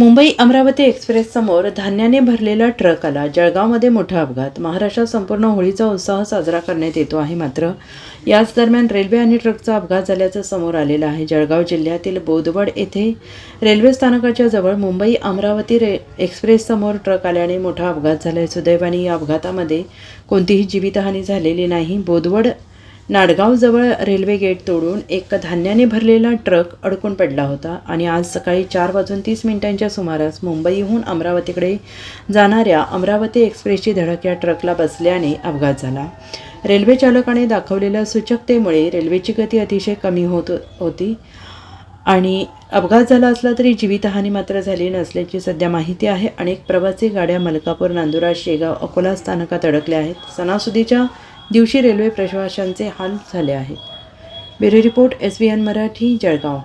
Mumbai Amravati express समोर धान्याने भरलेला truck आला. जळगावमध्ये मोठा अपघात. महाराष्ट्रात संपूर्ण होळीचा उत्साह साजरा करण्यात येतो आहे मात्र याच दरम्यान रेल्वे आणि ट्रकचा अपघात झाल्याचं समोर आलेलं आहे. जळगाव जिल्ह्यातील बोदवड येथे रेल्वे स्थानकाच्या जवळ मुंबई अमरावती रे एक्सप्रेस समोर ट्रक आल्याने मोठा अपघात झाला सुदैवाने या अपघातामध्ये कोणतीही जीवितहानी झालेली नाही. बोदवड नाडगावजवळ रेल्वे गेट तोडून एक धान्याने भरलेला ट्रक अडकून पडला होता आणि आज सकाळी चार वाजून तीस मिनिटांच्या सुमारास मुंबईहून अमरावतीकडे जाणाऱ्या अमरावती एक्सप्रेसची धडक या ट्रकला बसल्याने अपघात झाला. रेल्वे चालकाने दाखवलेल्या सूचकतेमुळे रेल्वेची गती अतिशय कमी होत होती आणि अपघात झाला असला तरी जीवितहानी मात्र झाली नसल्याची सध्या माहिती आहे. अनेक प्रवासी गाड्या मलकापूर नांदुरा शेगाव अकोला स्थानकात अडकल्या आहेत. सणासुदीच्या दिवशी रेल्वे प्रवाशांचे हाल झाले आहेत. Bureau report S B N Marathi Jalgaon.